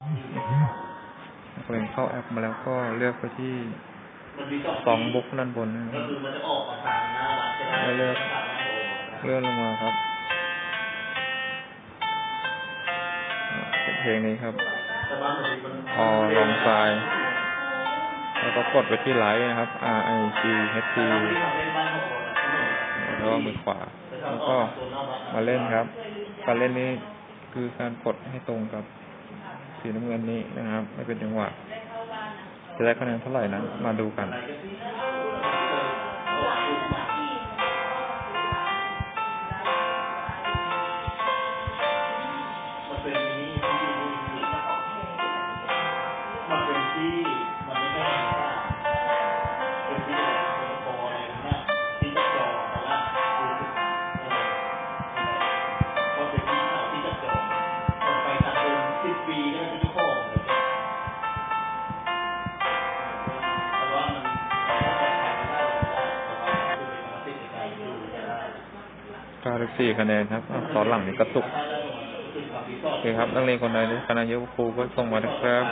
เรียนเข้าแอปมาแล้วก็เลือกไปที่สองบุ๊กด้านบนนะครับคือมันจะออกมาทางหน้าวัดใช่ไหมแล้วเลือกเลื่อนลงมาครับเพลงนี้ครับออลองทราย แล้วก็กดไปที่ไลท์นะครับ R I G H T แล้วก็มือขวา แล้วก็มาเล่นครับ การเล่นนี้คือการกดให้ตรงกับ สีน้ำเงินนี้นะครับ ไม่เป็นจังหวะ จะได้คะแนนเท่าไหร่นั้นมาดูกันมัน ได้94คะแนนครับอะตอนหลังนี่กระตุกโอเคครับนักเรียนคนใดที่คะเยอะกว่าครูก็ส่งมานะครับ